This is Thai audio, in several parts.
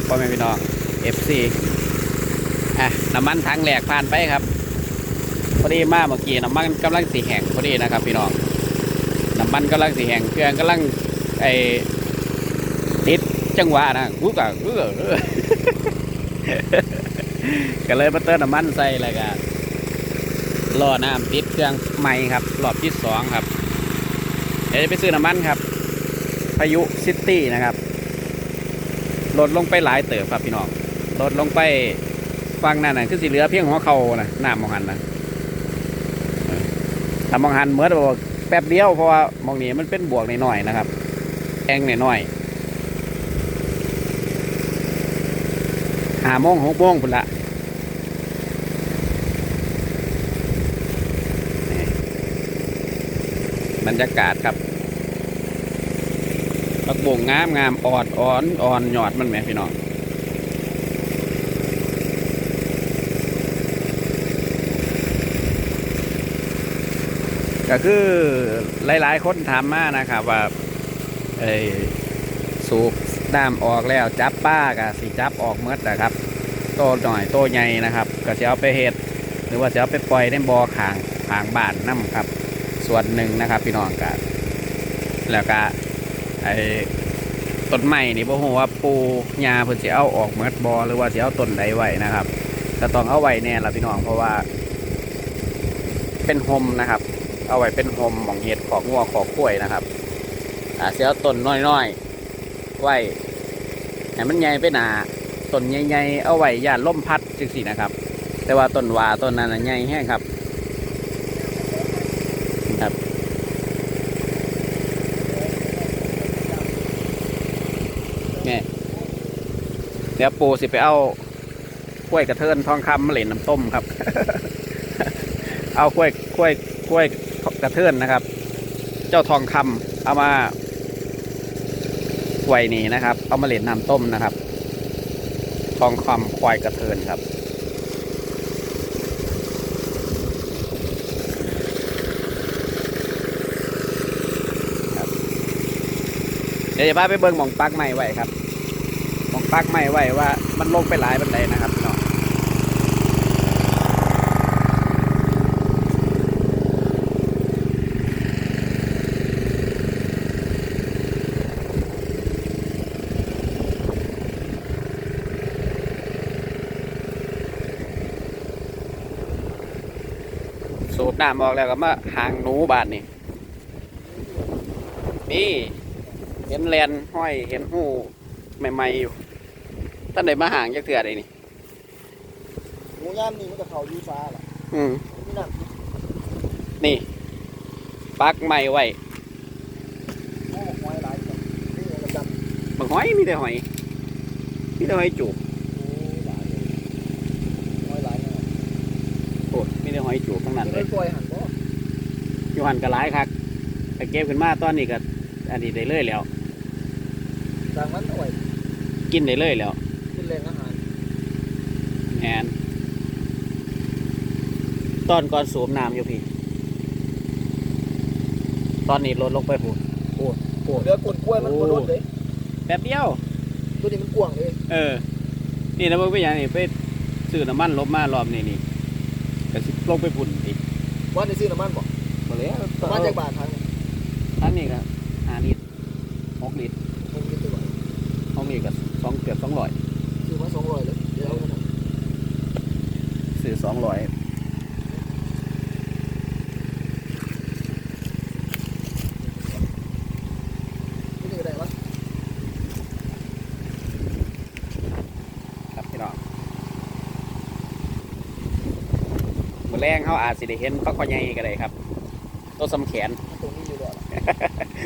บพ่อแม่พี่น้อง FC อะน้ำมันถังแหลกผ่านไปครับพอดีมาเมื่อกี้น้ำมันกำลังสีแห้งพอดีนะครับ พี่น้องน้ำมันกำลังสีแห้งเครื่องกำลังไอติดจังหวะนะกูกะกูกะก็เลยมาเติมน้ำมันใส่แล้วก็รอน้ำติดเครื่องใหม่ครับรอบที่สองครับเดี๋ยวจะไปซื้อน้ำมันครับพายุซิตี้นะครับ ลดลงไปหลายเติบครับพี่น้องลดลงไปฟังนั่นน่ะคือสีเหลือเพียงหัวเขานะหน้ำมองหันนะถ้ามองหันเหมือนบอกแป๊บเดียวเพราะว่ามองนี้มันเป็นบวกหน่อยๆนะครับแองหน่อยๆหาโมงหกโมงพุ่นละบรรยากาศครับ ผักบงงามงามอ่อนอ่อนอ่อนหยอดมันแหมพี่น้องก็คือหลาย ๆ คนถามมานะครับว่าเอ้สูบน้ำออกแล้วจับป้ากะสิจับออกเมื่อนะครับ โตหน่อยโตใหญ่นะครับ ก็จะเอาไปเห็ดหรือว่าจะเอาไปปล่อยในบ่อขางขางบ้านน้ำครับ ส่วนหนึ่งนะครับ พี่น้องกันแล้วก็ ไอ้ต้นไม้นี่บ่ฮู้ว่าปูยาเพิ่นสิเอาออกเมดบ่หรือว่าสิเอาต้นใดไว้นะครับก็ต้องเอาไว้แน่ล่ะพี่น้องเพราะว่า เป็นโฮมนะครับ เอาไว้เป็นโฮมหมองเห็ดของงัวของกล้วยนะครับอ่าสิเอาต้นน้อยๆไว้ให้มันใหญ่ไปหนาต้นใหญ่ๆเอาไว้ย่านลมพัดจังซี่นะครับ แต่ว่าต้นว่าต้นนั้นใหญ่แห้งครับครับ เดี๋ยวปูสิไปเอากล้วยกระเทินทองคำมาเล่นน้ำต้มครับ เอากล้วยกล้วยกล้วยกระเทินนะครับ เจ้าทองคำเอามาไว้นี่นะครับ เอามาเล่นน้ำต้มนะครับ ทองคำควายกระเทินครับเดี๋ยวจะพาไปเบิ้งหมองปลักไม้ไว้ครับ มองปักไม่ไว้ว่ามันลงไปหลายบันไดนะครับพี่น้องสูบน้ำออกแล้วก็มาหางหนูบาดนี่นี่ เห็นแลนห้อย เห็นหู ใหม่ๆอยู่ท่านใดมาห่างจักเถื่อใดนี่หมูย่ามนี่มันจะเขายูฟ้าล่ะอืมนี่นั่นนี่ปักไม้ไว้โอ้หอยหลายจังนี่มันดำบางหอยมีแต่หอยมีแต่หอยจูบโอ้หลายเลยหอยหลายเนาะโอ้มีแต่หอยจูบทั้งนั้นจะเลได้ยปล่อยหันบ่อยู่หันกระไรคักแต่เก็บขึ้นมาตอนนี้ก็อันนี้ได้เลยแล้วจากนั้นเอาไว้ กินได้เลยแล้วกินแรงอาหารแอนตอนก่อนสูบน้ำอยู่พี่ ตอนนี้ลดลงไปพูดโอ้โหเรือกวนกล้วยมันโอ้บ่โดนเลยแป๊บเดียว ตัวนี้มันกว้างเลย เออ นี่นะเพิ่งไปอย่างนี้ไปซื้อน้ำมันลบมารอบนี้นี่ก็สิลงไปพุ่นอีกว่าในซื้อน้ำมันบ่มาแล้วประมาณจากบาททางนี้อันนี้ครับห้าลิตรหกลิตร ผมกินตัว ห้อง นี้ก็สองเกือบสองร้อยซื้อมาสองร้อยเลยเดี๋ยวเอาเงินนะซื้อสองร้อยนี่ก็ได้วะครับพี่น้องมือแรงเขาอาจสิได้เห็นปักคอใหญ่ก็ได้ครับตัวสำแขนมันตรงนี้อยู่แล้วล่ะ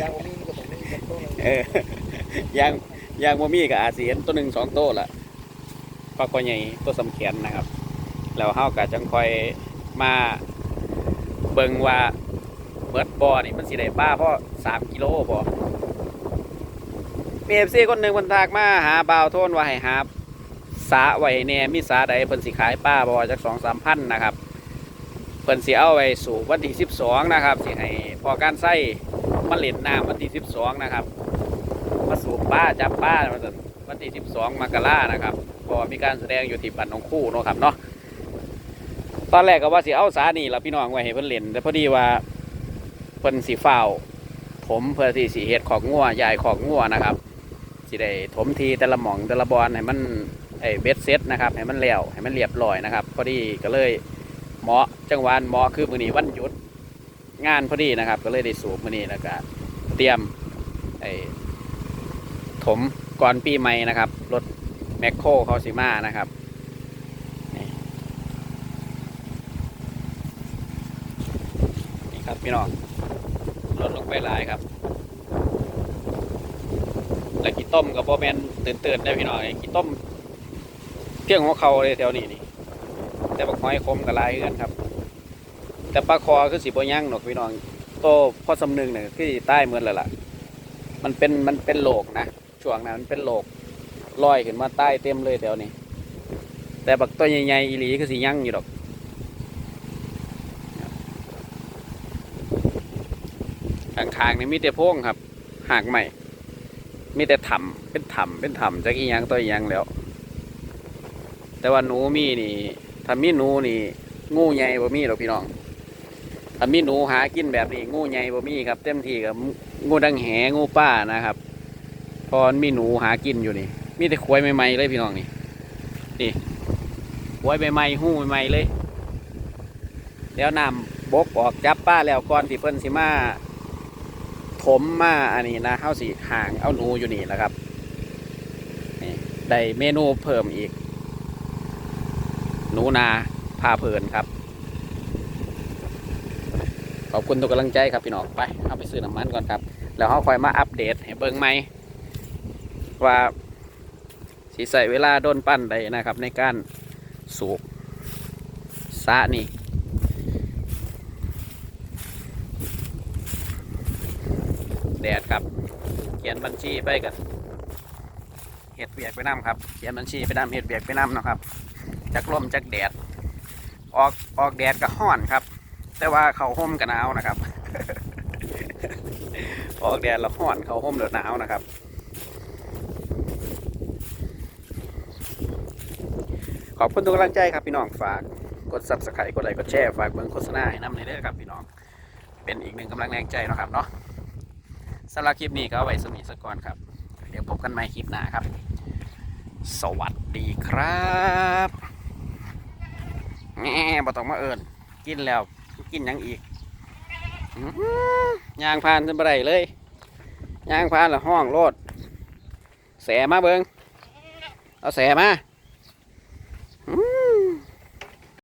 ยางบ่มีมันก็ตรงนี้เป็นต้นเลยเออย่าง ยางบ่มีก็อาจสิเห็นตัวหนึ่งสองตัวละปักคอใหญ่ตัวสำแขนนะครับ แล้วเฮาก็จังคอยมาเบิ่งว่าเบิดบ่อนี่มันสิได้ป้าเพราะสามกิโลบ่มีเอฟซีคนหนึ่งคนทากมาหาบ่าวโทนว่าให้หาสาไว้แน่มีสาใดเพิ่นสิขายป้าบ่จักสองสามพันนะครับเพิ่นสิเอาไว้สู่วันที่สิบสองนะครับสิให้พอการใส่มาเล่นน้ำวันที่สิบสองนะครับ มาสูบป้าจับป้าว่าซั่นวันที่12มกรานะครับเพอมีการแสดงอยู่ที่บ้านหนองคู่เนาะครับเนาะตอนแรกก็ว่าสิเอาสานี่เราพี่น้องไว้ให้เพิ่นเล่นแต่พอดีว่าเพิ่นสีฝ้าวถมเพื่อที่สีเฮ็ดของงัวใหญ่ของงัวนะครับสิได้ถมทีแต่ละหม่องแต่ละบอลให้มันไอ้เบ็ดเซตนะครับให้มันแล้วให้มันเรียบร้อยนะครับ พอดีก็เลยเหมาะจังหวะเหมาะคือมื้อนี้วันหยุดงานพอดีนะครับ ก็เลยได้สูบมื้อนี้แล้วก็เตรียมไอ ถมก่อนปีใหม่นะครับ รถแมคโครเขาสิมานะครับนี่ครับพี่น้องรถลงไปหลายครับแล้วกี่ต้มกับโบแมนตื่นตื่นได้พี่น้องไอ้กี่ต้มเที่ยงหัวเขาเลยแถวนี้นี่แต่บักหอยคมกับลายเอือนครับ แต่ปลาคอคือสีโบย่างหนกพี่น้องโตพ่อสำนึงเนี่ยที่ใต้เมือนเลยล่ะ มันเป็นมันเป็นโลกนะ ช่วงนั้นเป็นโลกลอยขึ้นมาใต้เต็มเลยแถวนี้ แต่บักตัวใหญ่ๆอีหลีคือสียั่งอยู่ดอกข้างๆนี่มีแต่โพงครับหากใหม่มีแต่ถ้ำเป็นถ้ำเป็นถ้ำจากอีหยังตัวอีหยังแล้ว แต่ว่าหนูมีนี่ถ้ามีหนูนี่ งูใหญ่บ่มีหรอกพี่น้องถ้ามีหนูหากินแบบนี้งูใหญ่บ่มีครับ เต็มที่กับงูดังแหงูป้านะครับ พอมีหนูหากินอยู่นี่ มีแต่ควายใหม่ๆเลยพี่น้องนี่ นี่ควายใหม่ๆหู้ใหม่ๆเลย แล้วนำบกออกจับป้าแล้วก่อนที่เพิ่นสิมาถมมาอันนี้นะเฮาสิห่างเอาหนูอยู่นี่แหละครับนี่ได้เมนูเพิ่มอีก หนูนาพาเพลินครับ ขอบคุณทุกกำลังใจครับพี่น้องไปเอาไปซื้อน้ำมันก่อนครับ แล้วเขาคอยมาอัปเดตให้เบิ่งไหม ว่าสีใส่เวลาโดนปั้นใดนะครับ ในการสูบสะนี่แดดครับ เขียนบัญชีไปกันเห็ดเบียกไปน้ำครับ เขียนบัญชีไปน้ำเห็ดเบียกไปน้ำนะครับจากลมจากแดด ออกออกแดดก็ห้อนครับ แต่ว่าเขาห่มกันหนาวนะครับ ออกแดดแล้วห้อนเขาห่มแล้วหนาวนะครับ อบคุณทุกกำลังใจครับพี่น้องฝากกด subscribe กดไลค์กดแชร์ฝากเบิ่งโฆษณาให้นำในเด้อครับพี่น้อง เป็นอีกหนึ่งกำลังแรงใจนะครับเนาะสำหรับคลิปนี้ก็เอาไว้สมีสก่อนครับ เดี๋ยวพบกันใหม่คลิปหน้าครับ สวัสดีครับแง่บ่ต้องมาเอิญกินแล้วกินยังอีกยางพานจนบ่ได้เลยยางพานและห้องโลดแสมาเบิงเอาแสมาอืม